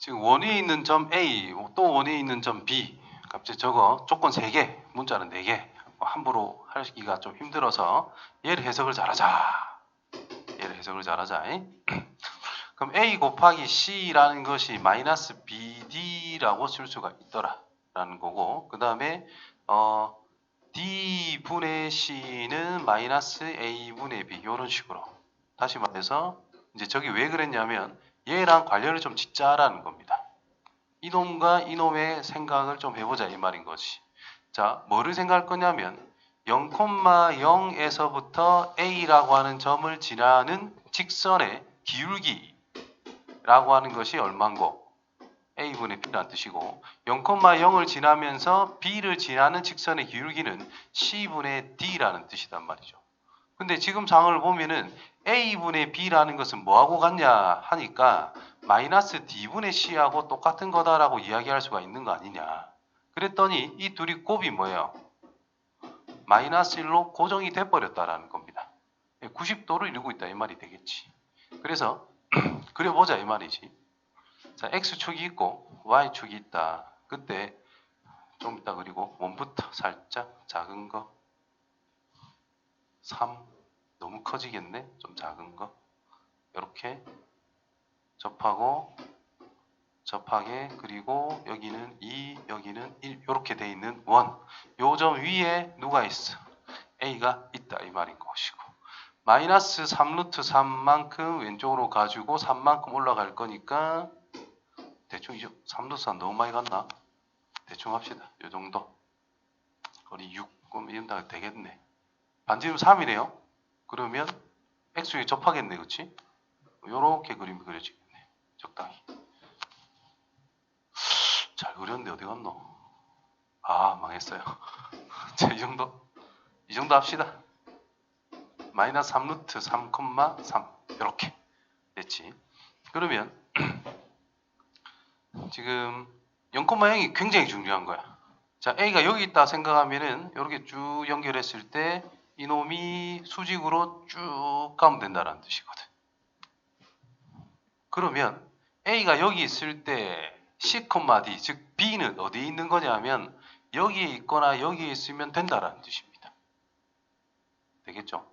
지금 원위에 있는 점 A 또 원위에 있는 점 B. 갑자기 저거 조건 3개 문자는 4개. 함부로 하기가 좀 힘들어서 얘를 해석을 잘하자. 얘를 해석을 잘하자. 그럼 A 곱하기 C라는 것이 마이너스 BD라고 쓸 수가 있더라 라는 거고 그 다음에 어, D분의 C는 마이너스 A분의 B. 이런 식으로. 다시 말해서 이제 저기 왜 그랬냐면 얘랑 관련을 좀 짓자라는 겁니다. 이놈과 이놈의 생각을 좀 해보자 이 말인 것이. 자, 뭐를 생각할 거냐면 0,0에서부터 A라고 하는 점을 지나는 직선의 기울기라고 하는 것이 얼마인고 A분의 B라는 뜻이고 0,0을 지나면서 B를 지나는 직선의 기울기는 C분의 D라는 뜻이단 말이죠. 근데 지금 상을 보면은 A분의 B라는 것은 뭐하고 같냐 하니까 마이너스 D분의 C하고 똑같은 거다라고 이야기할 수가 있는 거 아니냐. 그랬더니 이 둘이 곱이 뭐예요? 마이너스 1로 고정이 돼버렸다라는 겁니다. 90도를 이루고 있다 이 말이 되겠지. 그래서 그려보자 이 말이지. 자, X축이 있고 Y축이 있다. 그때 좀 이따 그리고 원부터 살짝 작은 거 3 너무 커지겠네. 좀 작은 거. 이렇게 접하고 접하게 그리고 여기는 2, 여기는 1 이렇게 돼 있는 원. 요 점 위에 누가 있어? A가 있다 이 말인 것이고 마이너스 3루트 3만큼 왼쪽으로 가지고 3만큼 올라갈 거니까 대충 이제 3루트 3 너무 많이 갔나? 대충 합시다. 요 정도. 거리 6 그럼 이런다 되겠네. 반지름 3이네요. 그러면 x에 접하겠네, 그렇지? 요렇게 그림이 그려지겠네. 적당히. 잘 그렸는데 어디 갔노? 아, 망했어요. 자, 이 정도. 이 정도 합시다. 마이너스 3루트 3,3 이렇게 됐지. 그러면 지금 0,0이 굉장히 중요한 거야. 자, a가 여기 있다 생각하면은 이렇게 쭉 연결했을 때 이놈이 수직으로 쭉 가면 된다는 뜻이거든. 그러면 A가 여기 있을 때 C, D, 즉 B는 어디에 있는 거냐면 여기에 있거나 여기에 있으면 된다라는 뜻입니다. 되겠죠?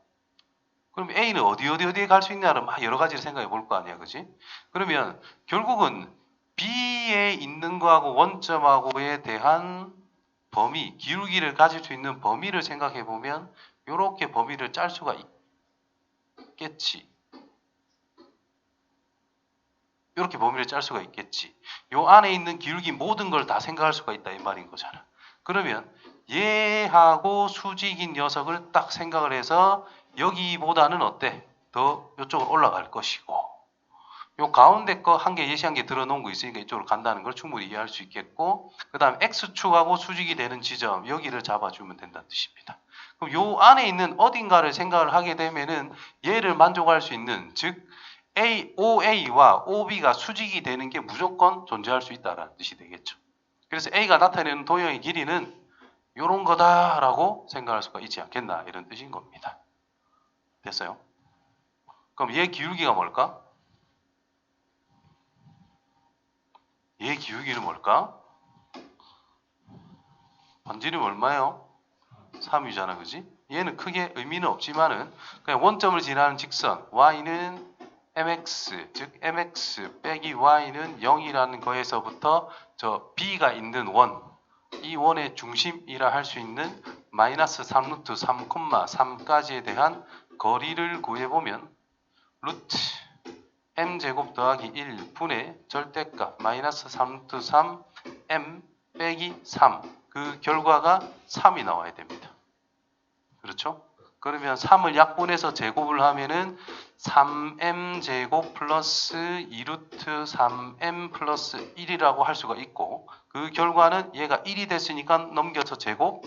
그럼 A는 어디 어디 어디에 갈 수 있냐를 막 여러 가지를 생각해 볼 거 아니야, 그지? 그러면 결국은 B에 있는 거하고 원점하고에 대한 범위, 기울기를 가질 수 있는 범위를 생각해 보면 이렇게 범위를 짤 수가 있겠지. 이렇게 범위를 짤 수가 있겠지. 요 안에 있는 기울기 모든 걸 다 생각할 수가 있다 이 말인 거잖아. 그러면 얘하고 수직인 녀석을 딱 생각을 해서 여기보다는 어때? 더 이쪽으로 올라갈 것이고 요 가운데 거 한 개 예시 한 개 들어놓은 거 있으니까 이쪽으로 간다는 걸 충분히 이해할 수 있겠고 그 다음 X축하고 수직이 되는 지점 여기를 잡아주면 된다는 뜻입니다. 그럼 요 안에 있는 어딘가를 생각을 하게 되면은 얘를 만족할 수 있는 즉 A, OA와 OB가 수직이 되는 게 무조건 존재할 수 있다라는 뜻이 되겠죠. 그래서 A가 나타내는 도형의 길이는 요런 거다라고 생각할 수가 있지 않겠나 이런 뜻인 겁니다. 됐어요? 그럼 얘 기울기가 뭘까? 얘 기울기는 뭘까? 반지름 얼마예요? 3이잖아, 그지? 얘는 크게 의미는 없지만은 그냥 원점을 지나는 직선 y는 mx 즉 mx 빼기 y는 0이라는 거에서부터 저 b가 있는 원, 이 원의 중심이라 할 수 있는 마이너스 3 루트 3,3까지에 대한 거리를 구해보면 루트 m제곱 더하기 1분의 절대값 마이너스 3루트 3 m 빼기 3 그 결과가 3이 나와야 됩니다. 그렇죠? 그러면 3을 약분해서 제곱을 하면은 3m 제곱 플러스 2루트 3m 플러스 1이라고 할 수가 있고 그 결과는 얘가 1이 됐으니까 넘겨서 제곱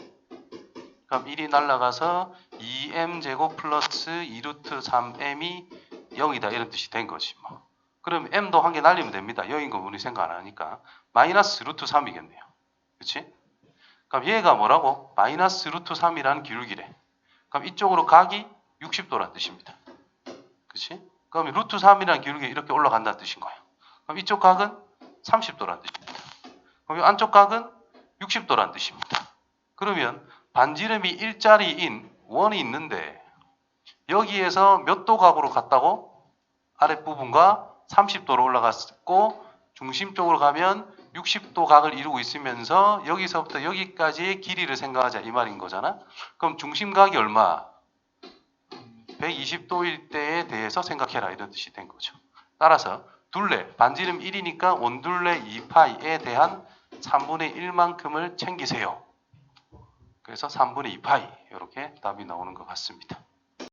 그럼 1이 날라가서 2m 제곱 플러스 2루트 3m이 0이다 이런 뜻이 된 거지 뭐. 그럼 m도 한 개 날리면 됩니다. 0인 거 우리 생각 안 하니까 마이너스 루트 3이겠네요. 그렇지? 그럼 얘가 뭐라고? 마이너스 루트 3이라는 기울기래. 그럼 이쪽으로 각이 60도라는 뜻입니다. 그렇지? 그럼 루트 3이라는 기울기 이렇게 올라간다는 뜻인 거야. 그럼 이쪽 각은 30도란 뜻입니다. 그럼 이 안쪽 각은 60도란 뜻입니다. 그러면 반지름이 일자리인 원이 있는데 여기에서 몇 도 각으로 갔다고? 아랫부분과 30도로 올라갔고 중심 쪽으로 가면 60도 각을 이루고 있으면서 여기서부터 여기까지의 길이를 생각하자 이 말인 거잖아. 그럼 중심각이 얼마? 120도일 때에 대해서 생각해라 이런 뜻이 된 거죠. 따라서 둘레 반지름 1이니까 원둘레 2파이에 대한 3분의 1만큼을 챙기세요. 그래서 3분의 2파이 이렇게 답이 나오는 것 같습니다.